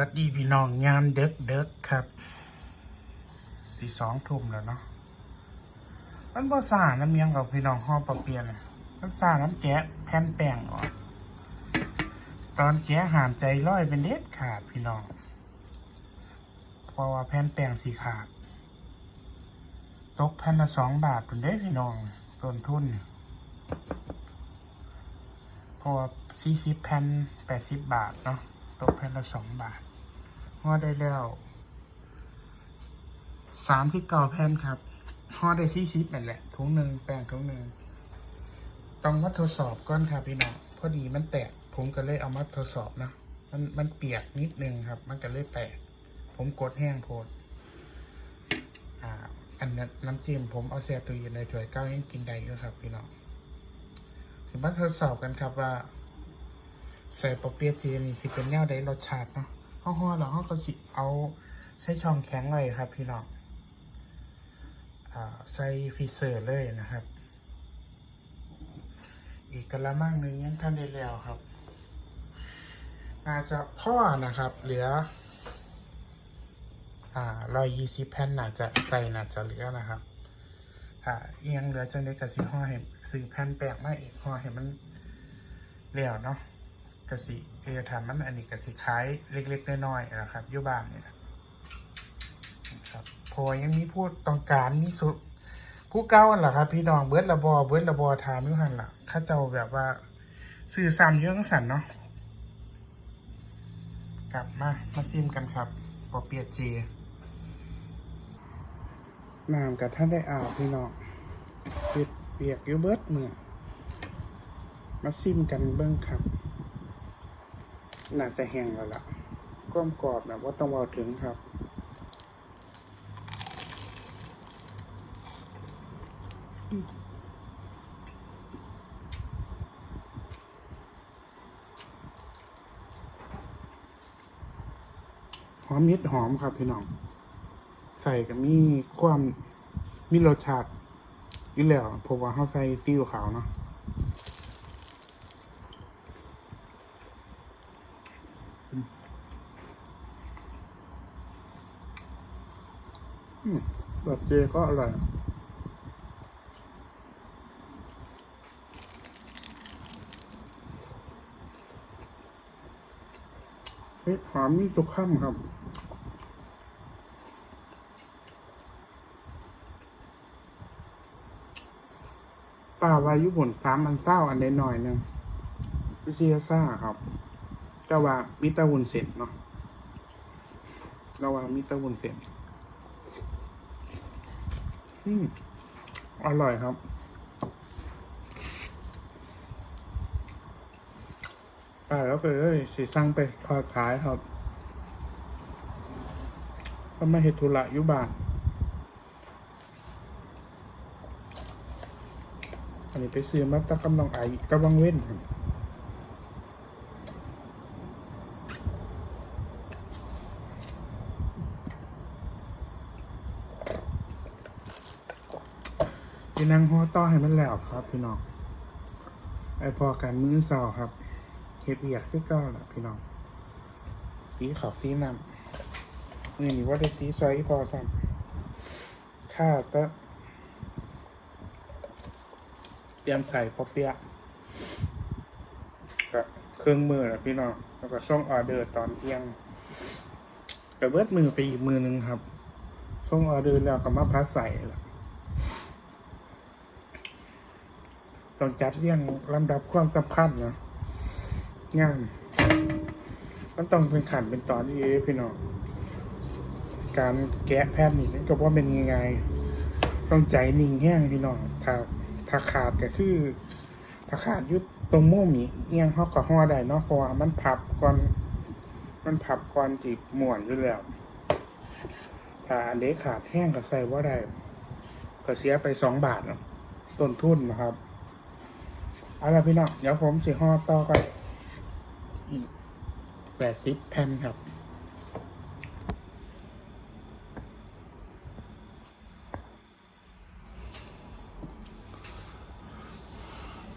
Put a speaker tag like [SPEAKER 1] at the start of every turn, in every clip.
[SPEAKER 1] วัสดีพี่น้องยามเด็กเด็กครับสี่สองทุ่มแล้วเนาะมันบ่ซ่าน้ำเมียงกับพี่น้องห่อปลาเปียนน่ะมันซ่าน้ำแจ๊ะแผ่นแป้งออกตอนแจ๊ะหามใจร้อยเป็นเด็ดขาดพี่น้องเพราะว่าแผ่นแป้งสีขาด ตกแผ่นละสองบาทเป็นเด้พี่น้องต้นทุนเพราะว่าสี่สิบแผ่นแปดสิบบาทเนาะตกแผ่นละสองบาท ห่อได้แล้วสามสิบเก้าแผ่นครับห่อได้สี่สิบนั่นแหละถุงหนึ่งแป้งถุงหนึ่งต้องมาทดสอบก่อนครับพี่น้องพอดีมันแตก ผมก็เลยเอามาทดสอบนะมันมันเปียกนิดนึงครับ มันก็เลยแตก ผมกดแห้งโพดอ่า อันนั้นน้ำจิ้มผมเอาแช่ตู้เย็นในถ้วยเก้ายังกินได้อยู่ครับ พี่น้องถึงมาทดสอบกันครับว่าใส่ปอเปี๊ยะจีนนี่สิเป็นแนวใดรสชาติเนาะ ห้องๆแล้วห้อก็สิเอาใส่ช่องแข็งเลยครับ พี่น้องอใส่ฟีเซอร์เลยนะครับ อีกกระมังหนึ่งยังท่านได้แล้วครับน่าจจะพ่อนะครับ เหลืออ่าร้อยยี่สิบแผ่นน่าจะใส่น่าจะเหลือนะครับอ่าเอียงเหลือจังได้กระสิห่อให้ซื้อแผ่นแปะมาอีกห่อให้มันแล้วเนาะ กสิเออทำมันอันนี้กสิขายเล็กๆน้อยๆนะครับยุบานนี่นะครับพอยังมีผู้ต้องการมีสุผู้เก้าอันล่ะครับพี่น้องเบิร์ดระบอเบิร์ดระบอถามยู่หันล่ะข้าเจ้าแบบว่าสื่อซ้ำเยอะสันเนาะกลับมามาซิมกันครับปอเปียเจน้ำกับท่านได้อาบพี่น้องเปียกเปียกยู่เบิร์ดเมื่อมาซิมกันเบิ้งครับ น่าจะแห้งแล้วล่ะก้มกรอบนะว่าต้องเอาถึงครับ หอมนิดหอมครับพี่น้อง ใส่กับมีความมีรสชาติอยู่แล้วเพราะว่าเขาใส่ซีอิ๊วขาวเนาะ แบบเจก็อร่อยเฮ้ยหอมนี่ตุกข้ามครับป่าวายุบนสามอันเศร้าอันใดหน่อยนึงวิเซียซ่าครับเจ้าว่ามิตรวุนเสร็จเนาะเราว่ามิตรวุนเสร็จ อืมอร่อยครับป่าแล้วก็เอ้ยสิสั่งไปทอขายครับก็มาเฮ็ดธุระยู่บ้านอันนี้ไปซื้อมาตะกำลังไอกำลังเว้น ครับสินั่งหัวต่อให้มันแล้วครับ พี่น้องไอพอกันมือเสาครับเฮ็ดเวียกคือเก่าล่ะพี่น้องสีขาวสีน้ำนี่ว่าได้สีซอยอีพอซ้ำข้าตะเตรียมใส่พอเปียะก็เครื่องมือนะพี่น้องแล้วก็ส่งออเดอร์ตอนเที่ยงก็เบิดมือไปอีกมือหนึงครับส่งออเดอร์แล้วก็มาพัดใส่ละ ต้องจัดเรียงลำดับความสำคัญนะงานมันต้องเป็นขันเป็นตอนที่พี่น้องการแกะแพทย์นี่ก็ว่าเป็นยังไงต้องใจนิ่งแห้งพี่น้องถ้าถ้าขาดก็คือถ้าขาดยุดตรงมุมนี้เอียงเขาก็ห่อได้เนาะเพราะว่ามันพับก่อน มันพับก่อนจีบหมวนอยู่แล้วถ้าอันเด็ขาดแห้งก็ใส่ว่าได้ก็เสียไปสองบาทนะต้นทุนนะครับ เอาละพี่น้องเดี๋ยวผมสิห่อต่อไปอีกแปดสิบแผ่นครับ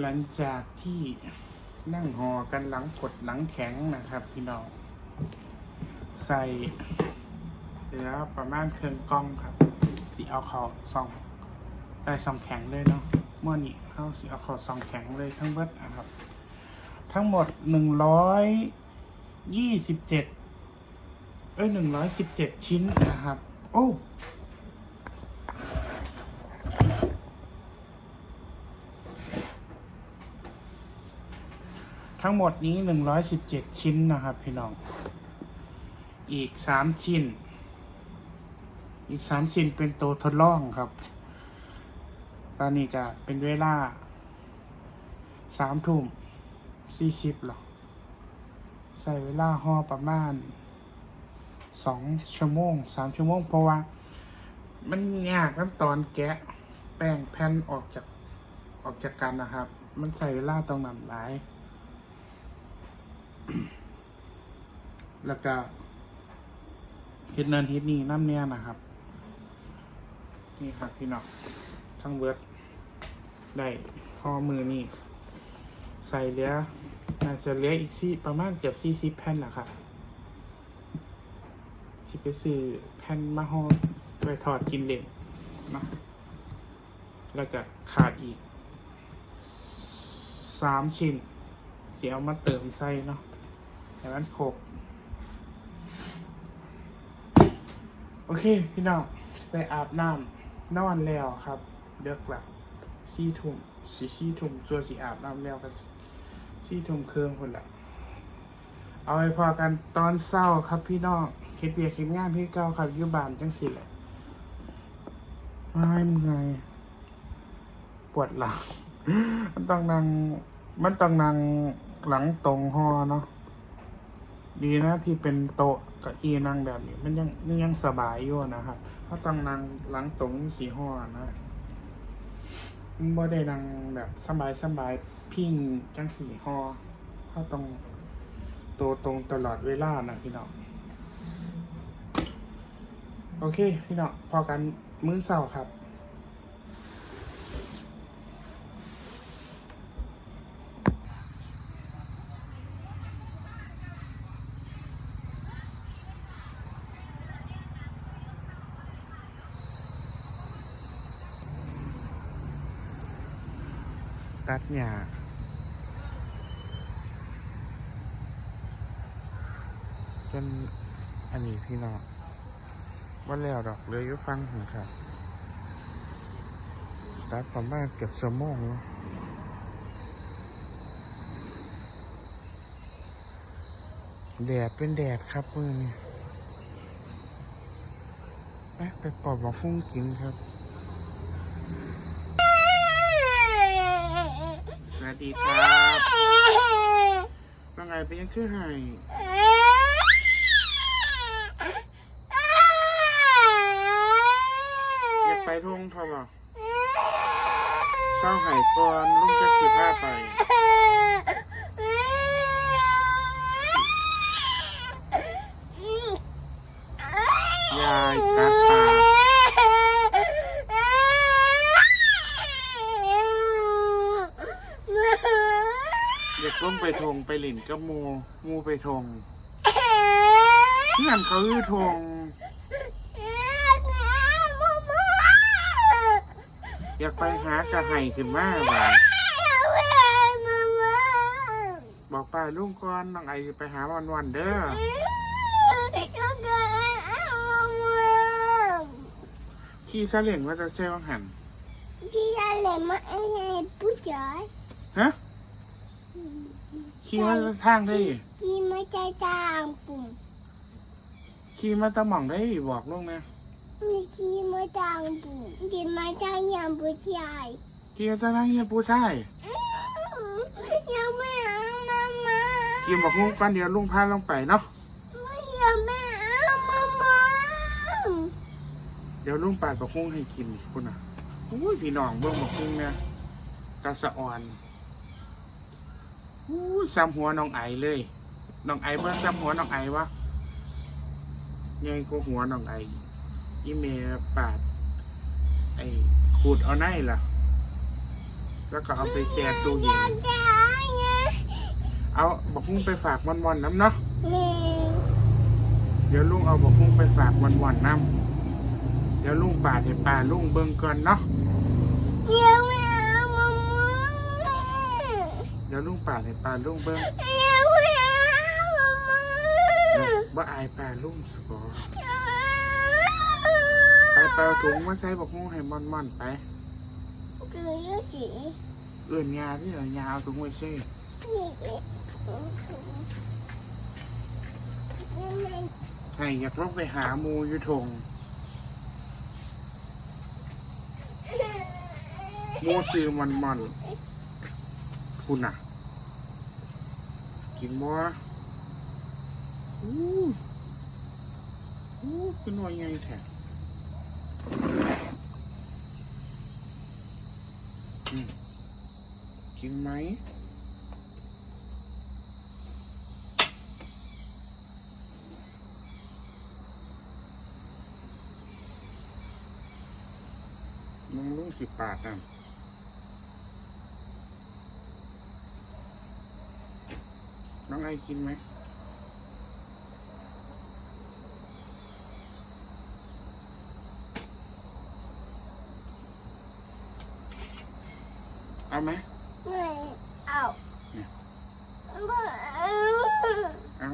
[SPEAKER 1] หลังจากที่นั่งหอกันหลังกดหลังแข็งนะครับ พี่น้องใส่เหลือประมาณเครื่องกล้องครับสีเอาเขาซองไปซองแข็งเลยเนาะ เมื่อนี้เขาสีเอาเขาซองแข็งเลยทั้งเบิดอะครับ ทั้งหมดหนึ่งร้อยยี่สิบเจ็ดเอ้ยหนึ่งร้อยสิบเจ็ดชิ้นนะครับ โอ้ทั้งหมดนี้หนึ่งร้อยสิบเจ็ดชิ้นนะครับ พี่น้อง อีกสามชิ้น อีกสามชิ้นเป็นตัวทดลองครับ ตอนนี้ก็เป็นเวลาสามทุ่มสี่สิบหรอใส่เวลาห่อประมาณสองชั่วโมงสามชั่วโมง เพราะว่า มันยากขั้นตอนแกะแป้งแผ่นออกจากออกจากกันนะครับ มันใส่เวลาตรงนั้นหลาย แล้วก็เฮ็ดนันเฮ็ดนี่น้ำเนี่ยนะครับ นี่ครับพี่น้อง ทั้งเวิร์ดได้ข้อมือนี่ใส่เหลือน่าจะเหลืออีกสี่ประมาณเกือบสี่สิบแผ่นแหละครับที่ไปซื้อแผ่นมาห่อไปทอดกินเล่นนะแล้วก็ขาดอีกสามชิ้นเสียเอามาเติมใส่เนาะแต่มันครบโอเค พี่น้องไปอาบน้ำนอนแล้วครับ เลือกละสี่ทุ่มสี่สี่ทุ่มส่วสีอาบน้ำแล้วก็สี่ทุ่มเครื่องคนละเอาไปพอกันตอนเศร้าครับพี่น้องเฮ็ดเบียร์เฮ็ดงานพี่เก้าครับยุบานจังสิแหละไม่มึงไงปวดหลัง มันต้องนั่งมันต้องนั่งหลังตรงหอเนาะดีนะที่เป็นโต๊ะกับอีนั่งแบบนี้ มันยังมันยังสบายอยู่นะครับเพราะต้องนั่งหลังตรงสีหอนะ บ่ได้นั่งแบบสบายสบายพิงจังสีห้อเพราต้องโตวตรงตลอดเวลานะพี่น้องโอเค พี่น้องพอกันมื้อเช้าครับ ดหญ้าจนอันนี้พี่น้องว่าแล้วดอกเลยก็ฟังหูครับตัดประมาณเกือบชั่วโมงเนาะแดดเป็นแดดครับมือนี้ไปไปปอบหมาฟุ้งกินครับ สวัส ดีครับว่าไงเป็นยังคือไห้อยากไปทุ่งทอบ่เศร้าไห้ก่อนลุงจะสิผ้าไปยายกัดปากอยากลง ไปทงไปหลินกับหมูหมูไปทงเพื่อนเขาคือทงอยากไปหากระไห้ขึ้นมาบ่าบอกป้าลุงก่อนน้องไอไปหาวันวันๆเด้อขี่ซาเล้งว่าจะเซลหัน
[SPEAKER 2] ที่ยาเหลมมาไอ้ไงผู้ชาย
[SPEAKER 1] ฮะ ขี่มาทางได้
[SPEAKER 2] ที่มาใจจางปุ่ม
[SPEAKER 1] ขี่มาตะหม่องได้บอกลุงนะ
[SPEAKER 2] มีที่มาจางปุ่มที่มาจางยามผู้ชาย
[SPEAKER 1] ขี่มาตะทางเฮียผู้ชาย
[SPEAKER 2] ยังไม่เอามามา
[SPEAKER 1] ขี่บอกลุงปันเดียวลุงพาลงไปเนาะ
[SPEAKER 2] ยังไม่เอามามา
[SPEAKER 1] เดี๋ยวลุงปาดบอกลุงให้กินคุณน่ะอุ้ยพี่น้องเบิ่งบอกลุงเนี่ยกระสะอ่อน อู้ซ้ำหัวน้องไอเลย น้องไอเบิ่งซ้ำหัวน้องไอวะใหญ่กว่าหัวน้องไออีเมลปาด ไอขูดเอาในล่ะ แล้วก็เอาไปแช่ตู้เย็นเอาบอกลุงไปฝากมอนๆน้ำเนาะเดี๋ยวลุงเอาบอกคุ้งไปฝากวันวันๆน้ำเดี๋ยวลุงป่าให้ป่าลุงเบิ่งก่อนเนาะ
[SPEAKER 2] เดี๋ยวไม่เอามามา
[SPEAKER 1] เดี๋ยวลุงป่าให้ป่าลุงเบิ่ง
[SPEAKER 2] เดี๋ยวไม่เอามามา
[SPEAKER 1] บ่อายป่าลุงสบอไปเปเอาถุงมาใส่บอกคุ้งให้มอนมอนๆไป
[SPEAKER 2] คือเรื่องสี
[SPEAKER 1] เอื่นยาที่ไหนยาเอาถุงไว้ใส่
[SPEAKER 2] นี่เอง
[SPEAKER 1] ให้อยากลองไปหาหมูอยู่ทงหมูซื้อมอนมอนๆ คุณน่ะ กินบ่อู้อู้คือหน่วยไงแท้กินไหมน้องลุงสิบปาดน่ะ น้องไอกินไหมเอาไหม
[SPEAKER 2] ไม่เอา
[SPEAKER 1] เนี่ย
[SPEAKER 2] ไม่เอา
[SPEAKER 1] เอา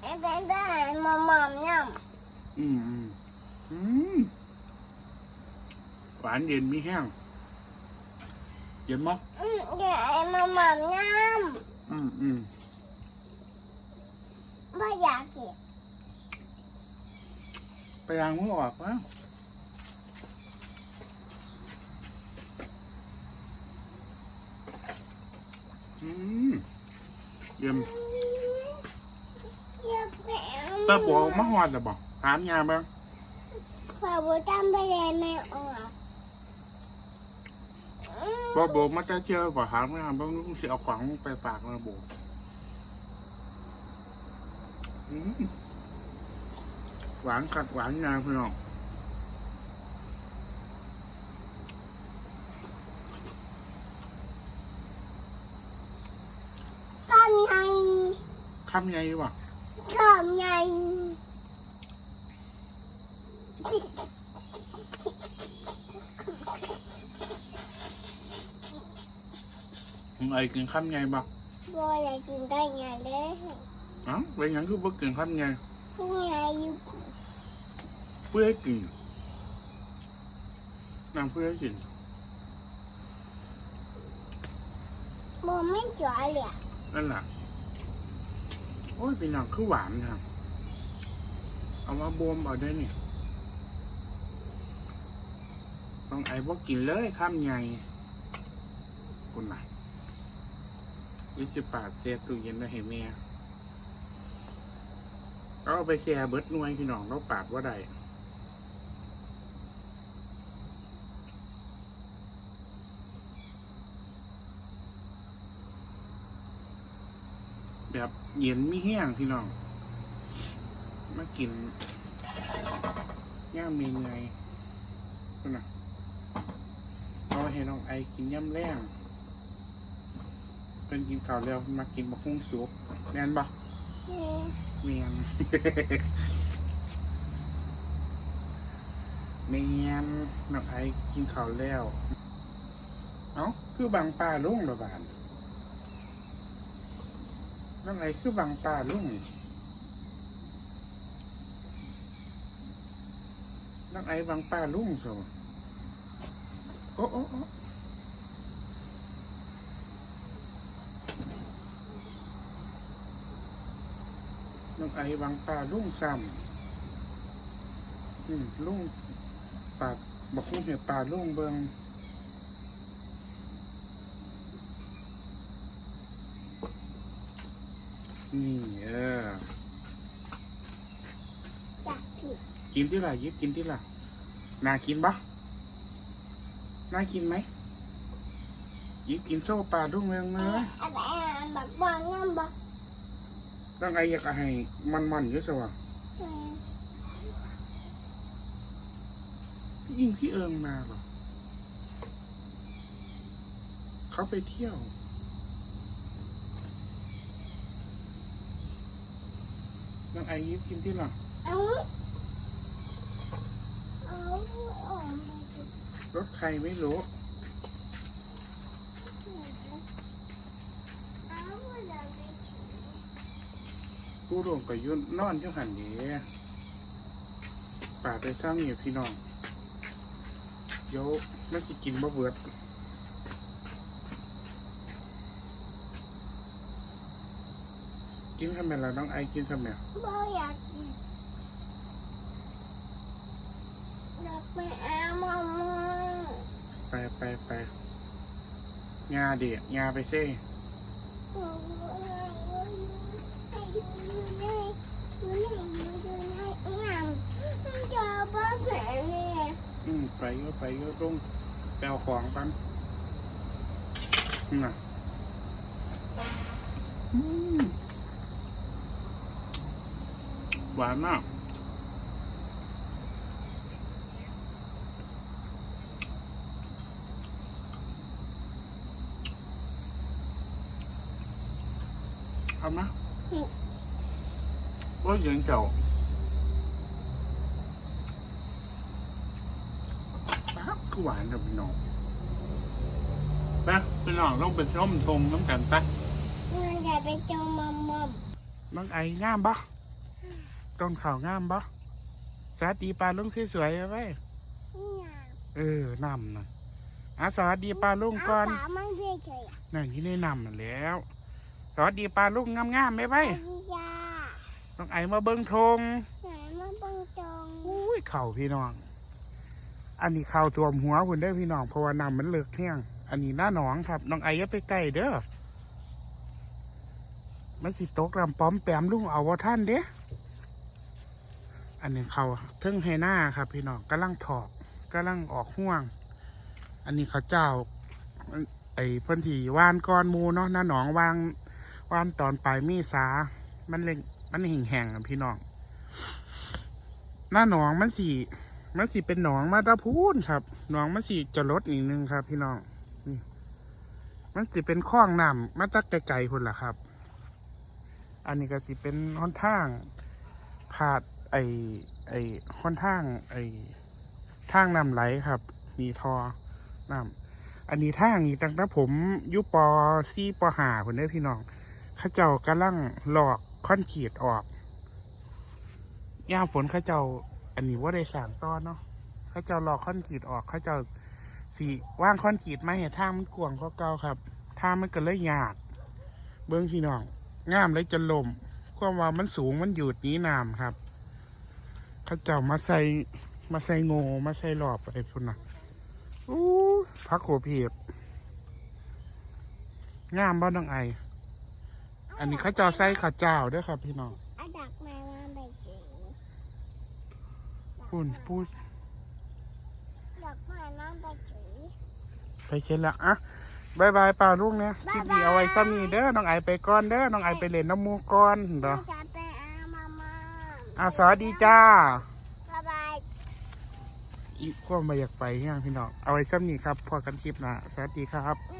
[SPEAKER 2] ไอ้เป็นได้มาหม่อมย่ำ
[SPEAKER 1] อืมอืมอืมหวานเย็นมีแห้ง เย็นมั้ย
[SPEAKER 2] อืมเดี๋ยวไอ้มาหม่อมย่
[SPEAKER 1] อืมอืมำ
[SPEAKER 2] ไม่อยากกิน
[SPEAKER 1] ไปยางมือออกแล้วอืมเยี่ยม
[SPEAKER 2] อยากกิน
[SPEAKER 1] ตาบัวมาหอดหรือบอกถามยาบ้าง
[SPEAKER 2] ขอบุจำไปเลยไม่ออก
[SPEAKER 1] บอโบมาจะเจอบอกถามยาบ้างลุงสิเอาของไปฝากมาโบอืมหวานกัดหวานยาพี่น้อง
[SPEAKER 2] กำไง
[SPEAKER 1] คำไงวะ
[SPEAKER 2] กำไง
[SPEAKER 1] มึงไอ้กินคำไงบ่
[SPEAKER 2] บ่อยากกินได้ไงเด้
[SPEAKER 1] เอ้าเป็นหยังคือบ่กินคำไง
[SPEAKER 2] พวกไงอยู่
[SPEAKER 1] เพื่อให้กินน้ำเพื่อให้กิน
[SPEAKER 2] บ่ไม่จ่อเลยอะ
[SPEAKER 1] นั่นแหละโอ้ยเป็นหนังคือหวานครับเอามาบวมเอาได้นี่ต้องไอ้บ่กินเลยคำไงคุณน่ะ ยี่สิบบาทเสียตู้เย็นได้ให้แม่เอาไปแช่เบิดหน่วยพี่น้องเราปาดว่าได้แบบเย็นมีแห้งพี่น้อง มากินย่างเมนไงนะเอาให้น้องไอกินย่ำแรง เป็นกินข้าวแล้วมากินบะคุ้งสุกแม่นบ่
[SPEAKER 2] เออ
[SPEAKER 1] เมียนเมียนน้องไอกินข้าวแล้ว เอ้าคือบางป่าลุงระบาดน้องไอคือบางป่าลุงน้องไอบางป่าลุงโซโอ้โอ้โอ้ น้องไอบางป่าลุ่งซ้ำอืมลุ่งปากบอกลุงเห็นป่าลุ่งเบิงนี่เออ
[SPEAKER 2] อยากิน
[SPEAKER 1] ที่ละยิบกินที่ละนากินปะน่ากินไหมยิบกินโซ่ปลาดุ้งเมือง
[SPEAKER 2] เอ
[SPEAKER 1] มา
[SPEAKER 2] ออะไรอะแบบบางงั้นบ่
[SPEAKER 1] ต้งไออยากให้มันมันๆเยอะสวะ
[SPEAKER 2] เออ
[SPEAKER 1] ยิ่งพี่เอิงมาหรอเขาไปเที่ยว น้องไอยิบกินที่หรอ
[SPEAKER 2] เอาเอา
[SPEAKER 1] รถใครไม่รู้
[SPEAKER 2] เอาเดินไป
[SPEAKER 1] กูลงไปยุ่นนอนเจ้าหันเดีป่าไปสร้างเหยียพี่น้องเดี๋ยวไม่สิกินบ่เบิดกินข้าวแม่ละน้องไอกินข้าวแม่
[SPEAKER 2] บ่อยากกินอยากไปเอามามา
[SPEAKER 1] ไปไปไปงาเดียงาไปเซ่
[SPEAKER 2] โอื
[SPEAKER 1] มไปก็ไปก็ต้องแปลของกันน่ะอืมหวานมากเอามา โอ้ยยังเจ้าปั๊บคือหวานกับพี่น้องไปพี่น้องต้องไปส้มทงน้ำกันไป
[SPEAKER 2] มันจะไปจมมอมมอม
[SPEAKER 1] น้องไองามปะต้นข่าวงามปะสวัสดีปลาลุงสวยๆไว้
[SPEAKER 2] นี่ไง
[SPEAKER 1] เออนำนะอะสวัสดีปลาลุงก่อน
[SPEAKER 2] ปลาไม่เพื่อเฉยอะ
[SPEAKER 1] นั่นที่ได้นำนั่นแหล้ว สวัสดีปลาลุงงามๆไหมไว้
[SPEAKER 2] พี่ยา
[SPEAKER 1] น้องไอมาเบิ้งธง
[SPEAKER 2] ไหนมาบังจง
[SPEAKER 1] อุ้ยเข่าพี่น้อง อันนี้เข่าตัวมหัวคุณได้อพี่น้องเพราะว่าน้ำมันเลิกแห้งอันนี้หน้าหนองครับ น้องไออย่าไปใกล้เด้อมันสิตกลำป้อมแปมลุงเอาว่าท่านเด้อันนี้เขาเทึ่งให้หน้าครับ พี่น้องกำลังถอกกำลังออกห่วง อันนี้เขาเจ้า ไอ้เพิ่นสีวานก้อนหมูเนาะหน้าหนองวางวานตอนปลายมีสามันเล็ง มันแห้งแห้งๆอะพี่น้อง หน้าหนองมันสีมันสีเป็นหนองมาตะพูนครับ หนองมันสีจะลดอีกนึงครับ พี่น้องนี่มันสีเป็นคลองน้ำมาจากไกลๆพุ่นล่ะครับ อันนี้ก็สิเป็นห้อนทางผาดไอไอห้อนทาง ไอทางน้ำไหลครับ มีทอน้ำอันนี้ทางนี้ตั้งแต่ผมยุปอซีปอหาคนเด้พี่น้องข้าเจ้ากำลังหลอก คอนกรีตออกยามฝนเข้าเจ้า อันนี้ว่าได้สางต้อนเนาะเข้าเจ้าหลอกคอนกรีตออกเข้าเจ้าสีว่างคอนกรีตมเห็นทามันกวงกว่าเก่าครับท่ามันก็เลยยากเบิ้องพี่น้องงามเลยจะลมความว่ามันสูงมันหยุดนี้น้ำครับเขาเจ้ามาใส่มาใส่ง่มาใส่หลอบอะไรพุ่นนะอู้พักโขเพียบงามบ้านน้องไอ อันนี้เขาเจ้าใส่ข้าวเจ้าเด้วยครับพี่น้อง
[SPEAKER 2] เอาดักแมวมาไปเก๋
[SPEAKER 1] ปุ่นพูด
[SPEAKER 2] ดักแมวมาไปเก๋
[SPEAKER 1] ไปเช็ดละอะบายบายเปล่าลูกเนี่ยคลิปนี้
[SPEAKER 2] บ๊ายบาย
[SPEAKER 1] เอาไว้ซ้ำนี้เด้อ น้องไอไปก่อนเด้อ น้องไอไปเล่นน้ำหมูก่อนเด้อ
[SPEAKER 2] เราจะไปเอามามา
[SPEAKER 1] อะสวัสดีจ้า
[SPEAKER 2] บ๊ายบาย
[SPEAKER 1] อีกความมาอยากไปเฮียพี่น้อง เอาไว้ซ้ำนี้ครับ พอกันคลิปหนะสวัสดีครับ
[SPEAKER 2] นั่นก็